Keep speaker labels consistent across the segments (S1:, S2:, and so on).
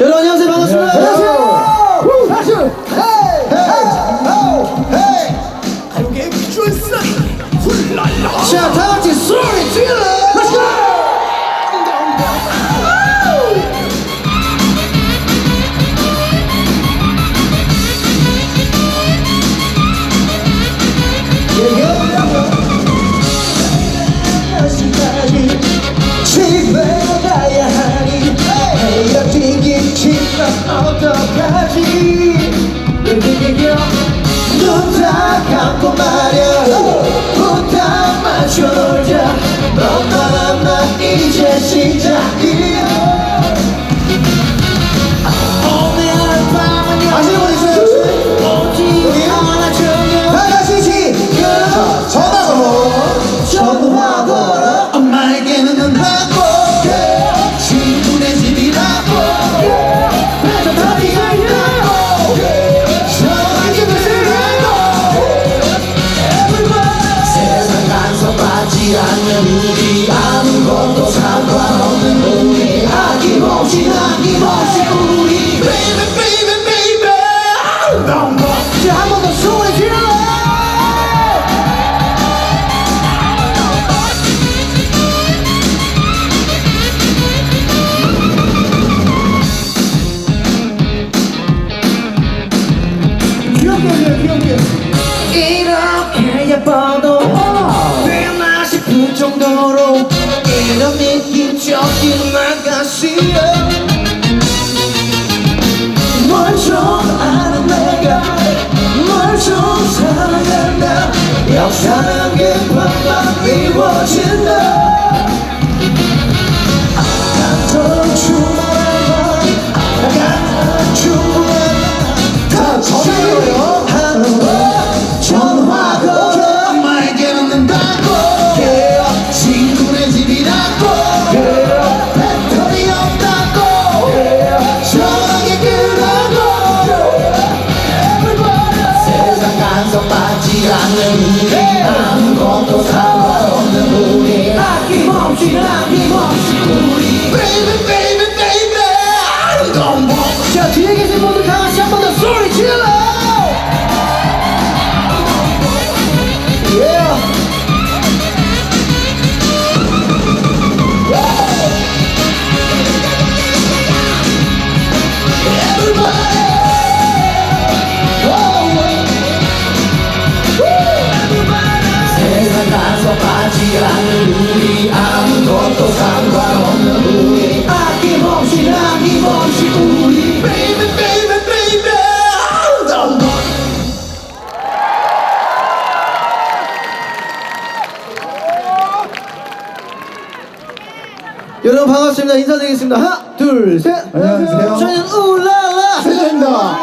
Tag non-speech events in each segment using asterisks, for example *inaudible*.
S1: 여러분 안녕하세요 반갑습니다.
S2: 감고 말야 부탁 마셔 놀자. 너만 나 이제 시작 금방 미 아낌없이 아낌없이 우리 Baby baby baby want
S1: 여러분 반갑습니다. 인사드리겠습니다. 하나, 둘, 셋.
S2: 안녕하세요.
S1: 저희는 울랄라
S2: 세자입니다.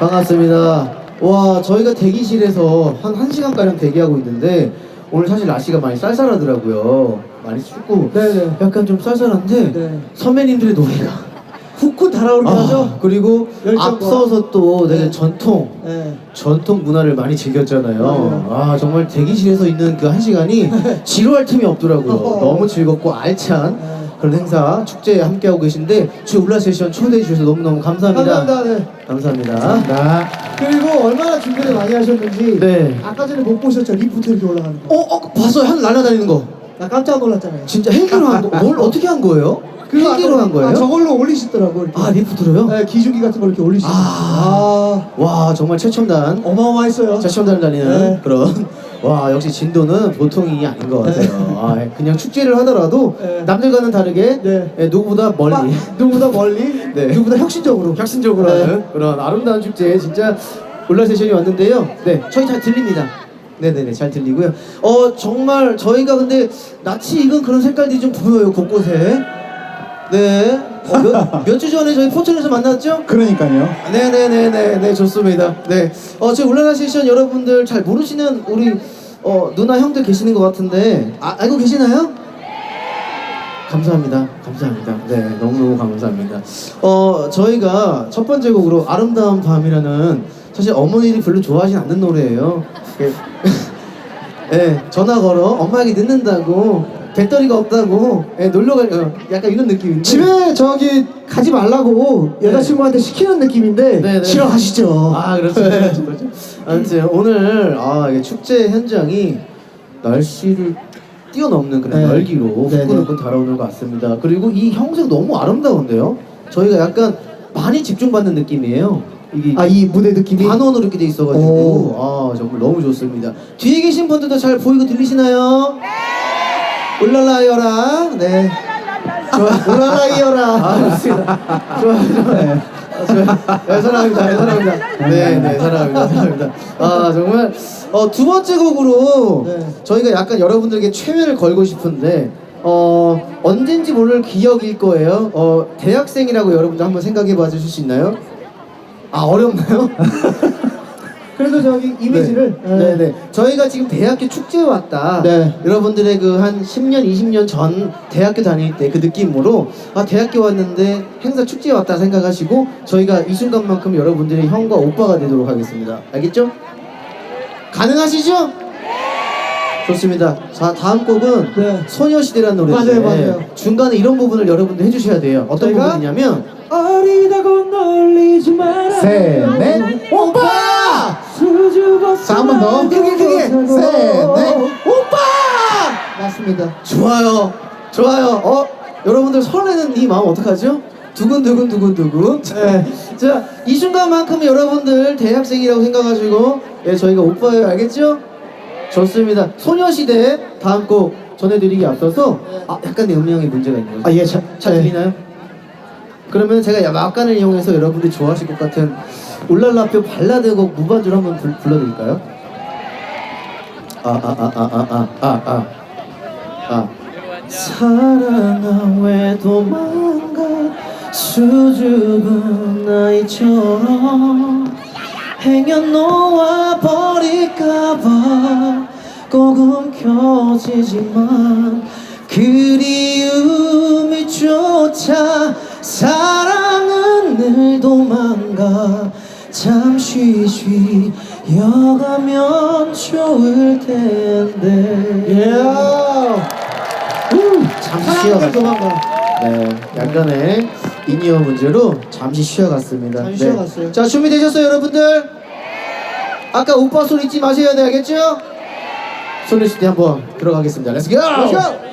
S1: 반갑습니다. 와, 저희가 대기실에서 한 1시간가량 대기하고 있는데 오늘 사실 날씨가 많이 쌀쌀하더라고요. 많이 춥고
S2: 네네.
S1: 약간 좀 쌀쌀한데
S2: 네.
S1: 선배님들의 노래가
S2: 훅훅 달아오르게
S1: 아,
S2: 하죠?
S1: 그리고
S2: 열정과.
S1: 앞서서 또 되게
S2: 네.
S1: 전통
S2: 네.
S1: 전통 문화를 많이 즐겼잖아요.
S2: 맞아요.
S1: 아 정말 대기실에서 있는 그 한 시간이 *laughs* 지루할 틈이 없더라고요.
S2: 어허.
S1: 너무 즐겁고 알찬
S2: 네.
S1: 그런 행사 축제에 함께 하고 계신데 저희 울라 세션 초대해 주셔서 너무 너무 감사합니다.
S2: 감사합니다. 네.
S1: 감사합니다.
S2: 그리고 얼마나 준비를 많이 하셨는지
S1: 네.
S2: 아까 전에 못 보셨죠? 리프트 이렇게 올라가는 거.
S1: 어, 어 봤어요 하늘 날아다니는 거.
S2: 나 깜짝 놀랐잖아요.
S1: 진짜 헬기로 한 거. 뭘 어떻게 한 거예요? 헬기로
S2: 아까-
S1: 한 거예요?
S2: 아, 저걸로 올리시더라고요. 이렇게.
S1: 아 리프트로요?
S2: 네, 기중기 같은 걸 이렇게 올리시더라고요.
S1: 아.
S2: 아,
S1: 와 정말 최첨단
S2: 어마어마했어요.
S1: 최첨단을 달리는
S2: 네.
S1: 그런 와 역시 진도는 보통이 아닌 것 같아요. 아, 그냥 축제를 하더라도
S2: 네.
S1: 남들과는 다르게
S2: 네.
S1: 예, 누구보다 멀리
S2: 막 누구보다 멀리,
S1: 네.
S2: 누구보다 혁신적으로.
S1: 혁신적으로
S2: 네.
S1: 하는 그런 아름다운 축제에 진짜 올라 세션이 왔는데요. 네, 저희 잘 들립니다. 네네네, 잘 들리고요. 어, 정말 저희가 근데 낯이 익은 그런 색깔들이 좀 보여요, 곳곳에. 네. 어, 몇, *laughs* 몇주 전에 저희 포천에서 만났죠?
S3: 그러니까요
S1: 네네네네, 네, 좋습니다. 네. 어, 저희 올라라 세션 여러분들 잘 모르시는 우리 어, 누나 형들 계시는 것 같은데, 아, 알고 계시나요? 감사합니다. 감사합니다. 네, 너무너무 감사합니다. 어, 저희가 첫 번째 곡으로 아름다운 밤이라는 사실 어머니들이 별로 좋아하진 않는 노래예요. *laughs* 예. 네, 전화 걸어. 엄마에게 늦는다고. 배터리가 없다고. 예, 놀러 갈 어, 약간 이런 느낌인데.
S4: 집에 저기 가지 말라고 여자친구한테 시키는 느낌인데
S1: 네, 네.
S4: 싫어하시죠?
S1: 아 그렇죠. 그렇죠 그렇죠. 아무튼 오늘 아 이게 축제 현장이 날씨를 뛰어넘는 그런
S4: 네.
S1: 열기로
S4: 네,
S1: 후끈후끈 달아오는 것 같습니다. 그리고 이 형색 너무 아름다운데요? 저희가 약간 많이 집중받는 느낌이에요 이게
S4: 아 이 무대 느낌이
S1: 단원으로 이렇게 돼 있어가지고 아 정말 너무 좋습니다 뒤에 계신 분들도 잘 보이고 들리시나요? 네 울랄라이어라 네 좋아 울랄라이어라 아 좋습니다 좋아요 좋아요 아, 좋아요 네, 사랑합니다 네, 사랑합니다 네 네 사랑합니다 사랑합니다 아 정말 어, 두 번째 곡으로
S4: 네.
S1: 저희가 약간 여러분들에게 최면을 걸고 싶은데 어 언젠지 모를 기억일 거예요 어 대학생이라고 여러분들 한번 생각해 봐 주실 수 있나요? 아 어렵나요? *laughs*
S4: 그래도 저기 이미지를
S1: 네. 네, 네. 저희가 지금 대학교 축제에 왔다.
S4: 네.
S1: 여러분들의 그 한 10년, 20년 전 대학교 다닐 때 그 느낌으로 아 대학교 왔는데 행사 축제에 왔다 생각하시고 저희가 이 순간만큼 여러분들의 형과 오빠가 되도록 하겠습니다. 알겠죠? 가능하시죠? 좋습니다. 자 다음 곡은
S4: 네.
S1: 소녀시대라는
S4: 맞아요,
S1: 노래인데
S4: 맞아요.
S1: 중간에 이런 부분을 여러분들 해주셔야 돼요. 어떤
S4: 저희가?
S1: 부분이냐면
S4: 어리다고 놀리지 마라
S3: 셋, 넷, 오빠!
S4: 수줍어
S3: 자, 한번 더. 크게, 크게. 셋, 넷,
S1: 오빠!
S4: 맞습니다
S1: 좋아요. 좋아요. 어? 여러분들 설레는 이 마음 어떡하죠? 두근두근 두근두근. 네. 자, 이 순간만큼 여러분들 대학생이라고 생각하시고 예, 저희가 오빠예요. 알겠죠? 좋습니다. 소녀시대 다음 곡 전해드리기 앞서서 아, 약간의 음향에 문제가 있네요.
S4: 아, 예, 자,
S1: 잘 네. 들리나요? 그러면 제가 야마간을 이용해서 여러분들이 좋아하실 것 같은 울랄라표 발라드 곡 무반주로 한번 불, 불러드릴까요? 아, 아, 아, 아, 아, 아, 아, 아. 아. 사랑아 왜 도망가 수줍은 아이처럼 행여 놓아 버릴까봐 꼭 움켜쥐지만 그리움이 쫓아 사랑은 늘 도망가. 잠시 쉬어가면 좋을 텐데. 잠시 쉬어가 네 약간의 인이어 문제로 잠시 쉬어갔습니다
S4: 잠시
S1: 네.
S4: 쉬어갔어요.
S1: 자 준비되셨어요 여러분들? 아까 오빠 소리 잊지 마셔야 돼 알겠죠? 소녀시대 한번 들어가겠습니다 렛츠 고!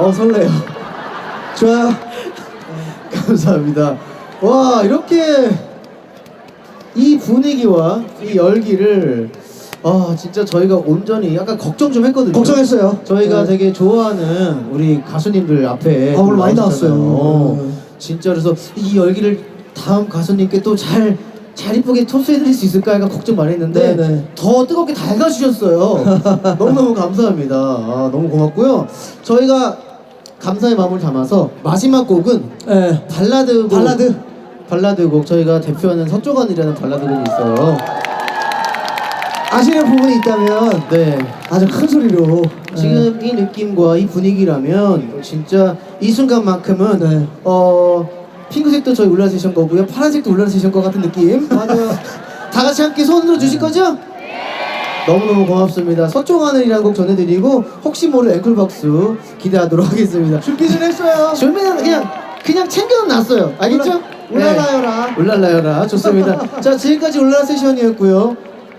S1: 어 설레요. 좋아요. 감사합니다. 와 이렇게 이 분위기와 이 열기를 아 진짜 저희가 온전히 약간 걱정 좀 했거든요.
S4: 걱정했어요.
S1: 저희가
S4: 네.
S1: 되게 좋아하는 우리 가수님들 앞에
S4: 아, 오늘 많이. 나왔어요. 네.
S1: 진짜 그래서 이 열기를 다음 가수님께 또 잘 잘 이쁘게 토스해드릴 수 있을까 약간 걱정 많이 했는데
S4: 네, 네.
S1: 더 뜨겁게 달가주셨어요. *laughs* 너무너무 감사합니다. 아, 너무 고맙고요. 저희가 감사의 마음을 담아서 마지막 곡은
S4: 네.
S1: 발라드 곡,
S4: 발라드.
S1: 발라드 곡 저희가 대표하는 서쪽안이라는 발라드 곡이 있어요.
S4: 아시는 부분이 있다면
S1: 네.
S4: 아주 큰 소리로
S1: 지금 이 느낌과 이 분위기라면 진짜 이 순간만큼은
S4: 네.
S1: 어 핑크색도 저희 울라 세션 거고요 파란색도 울라 세션 거 같은 느낌 맞아요 *laughs* 다 같이 함께 손으로 주실 거죠? 너무너무 고맙습니다 서쪽 하늘이라는 곡 전해드리고 혹시 모를 앵콜박수 기대하도록 하겠습니다
S4: 준비는 했어요.
S1: 준비는 그냥 그냥 챙겨놨어요 알겠죠?
S4: 울랄라요라.
S1: 네. 울랄라요라 좋습니다 *laughs* 자 지금까지 울랄라 세션이었고요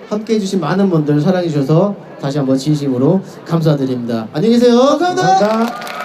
S1: 함께 해주신 많은 분들 사랑해주셔서 다시 한번 진심으로 감사드립니다 안녕히 계세요
S4: 감사합니다.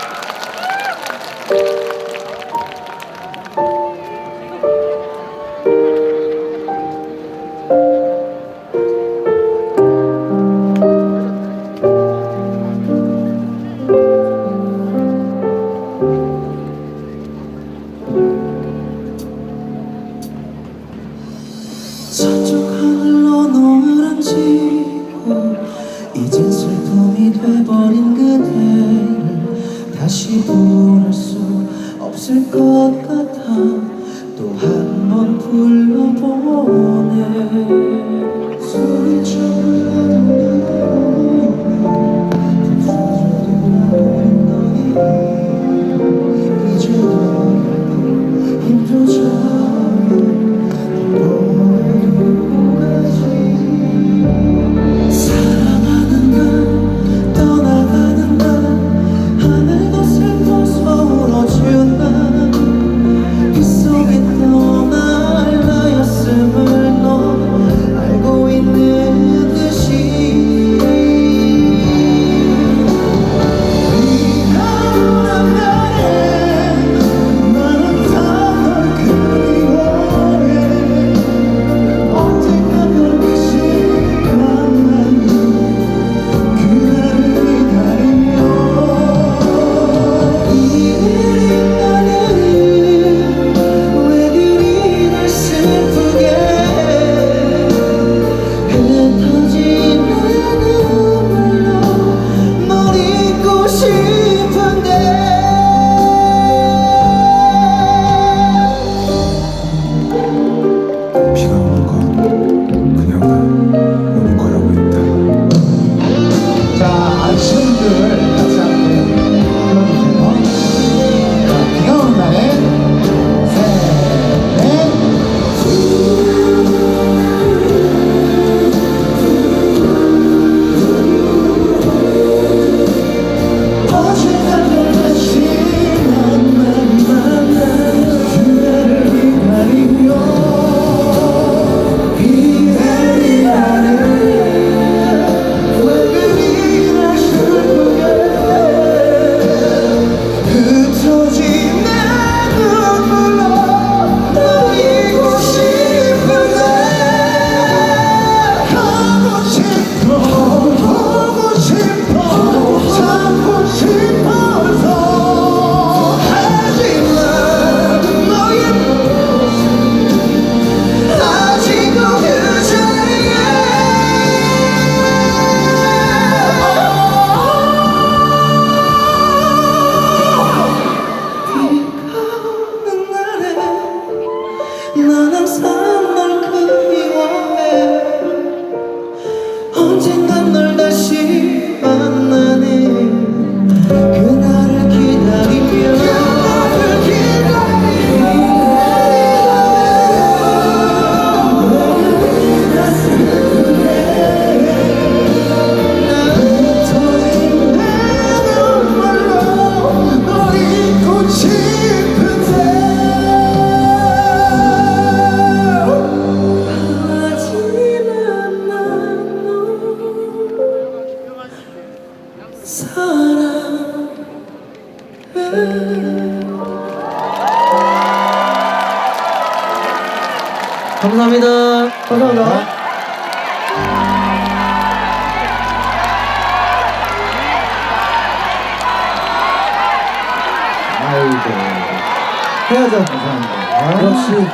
S4: 해야죠.
S3: 감사합니다
S4: 역시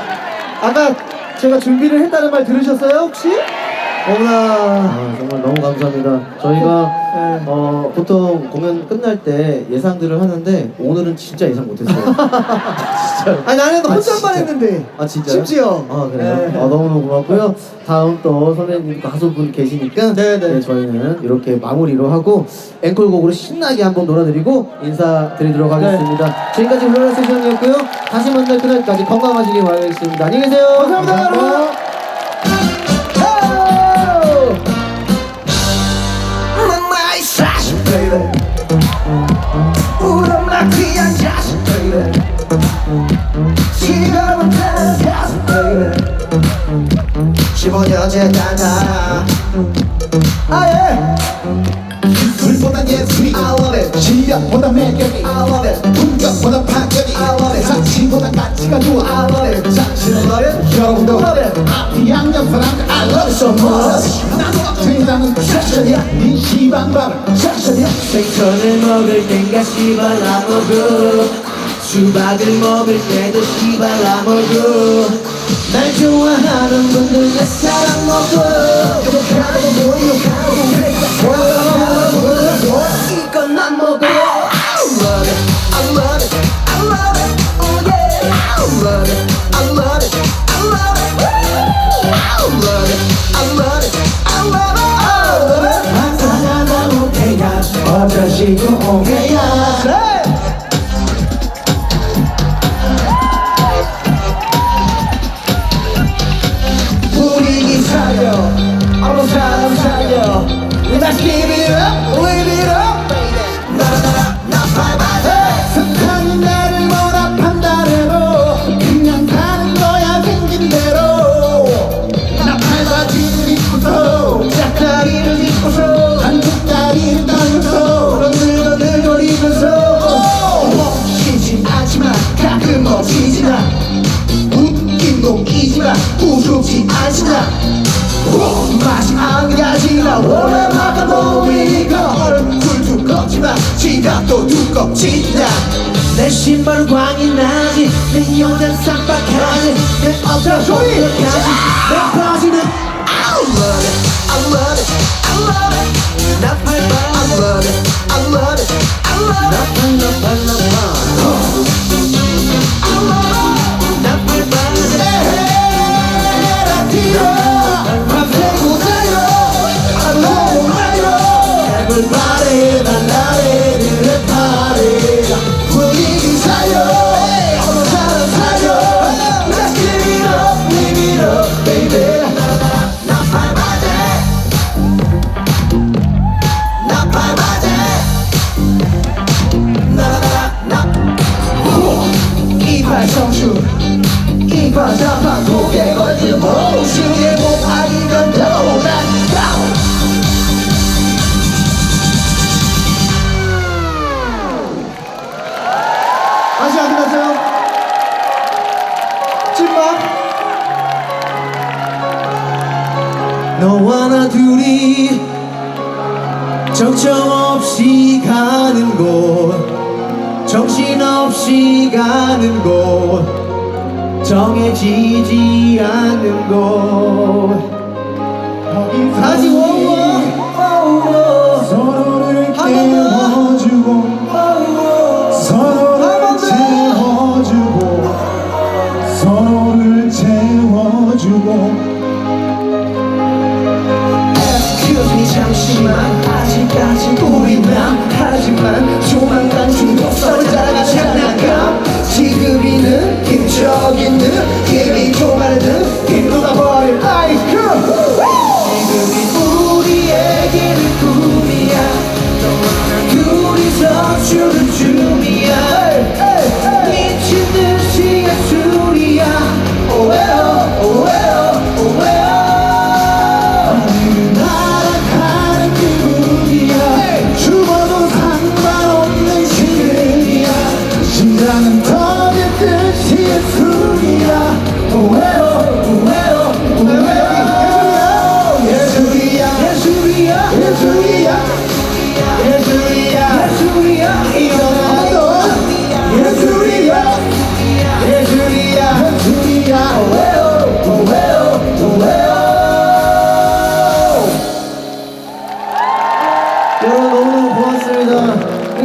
S4: 아까 제가 준비를 했다는 말 들으셨어요 혹시? 어머나
S1: 아, 정말 너무 감사합니다. 저희가
S4: 네.
S1: 어, 보통 공연 끝날 때 예상들을 하는데 오늘은 진짜 예상 못했어요. *laughs* 진짜.
S4: 아니 나는
S1: 아,
S4: 혼잣말
S1: 진짜.
S4: 했는데
S1: 아 진짜요?
S4: 심지어
S1: 아 그래요?
S4: 네.
S1: 아, 너무너무 고맙고요. 다음 또 선배님 가수분 계시니까
S4: 네, 네.
S1: 저희는 이렇게 마무리로 하고 앵콜곡으로 신나게 한번 놀아드리고 인사드리도록
S4: 네.
S1: 하겠습니다. 지금까지 블루라 세션이었고요. 다시 만날 그날까지 건강하시길 바라겠습니다. 안녕히 계세요.
S4: 감사합니다, 여러분.
S2: Baby 우렁락 귀한 자식 baby 지금은 다른 가슴 baby 15년째 단다 아예 술보단 예술이 I love it 실력보다 매력이 I love it 품격보다 판결이 I love it 사치보다 가치가 좋아 I love it 자신을 love it 여러분도 love it 앞이 양옆 사람들 I love it so much 세상은 섹션이야. 네 시방밥은 섹션이야.
S1: 생선을 먹을 땐가 씨발라 먹어 수박을 먹을 때도 씨발라 먹어 날 좋아하는 분들 내 사랑 먹어
S2: 욕하고 뭐 욕하고 두껍지만 지갑도 두껍지나
S1: 내 신발 광이 나지 내 여자 쌍박하지 내 어깨 손끝까지 내 바지는
S2: I love it, I love it, I love it
S1: 나 팔바
S2: I love it, I love it, I love it
S1: 나
S2: 너무 달려 Everybody
S1: 둘이 정처 없이 가는 곳 정신없이 가는 곳 정해지지 않는 곳. 다시 원원
S2: 서로를
S1: 한
S2: 깨워주고 서로 하지만 아직까지 보이나? 하지만 조만간 중독 서자가 장난감 지금이는 김철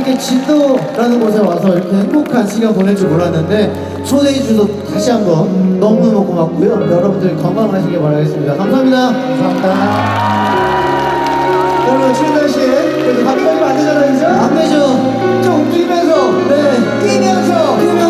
S2: 이 진도라는 곳에 와서 이렇게 행복한 시간 보낼 줄 몰랐는데 초대해 주셔서 다시 한번 너무너무 고맙고요. 여러분들 건강하시길 바라겠습니다. 감사합니다. 감사합니다.
S4: 여러분 최선 씨 그래도 감기 걸리면 안 되잖아요 그죠?
S2: 안 되죠?
S4: 좀 움직이면서
S2: 네.
S4: 뛰면서
S2: 뛰면서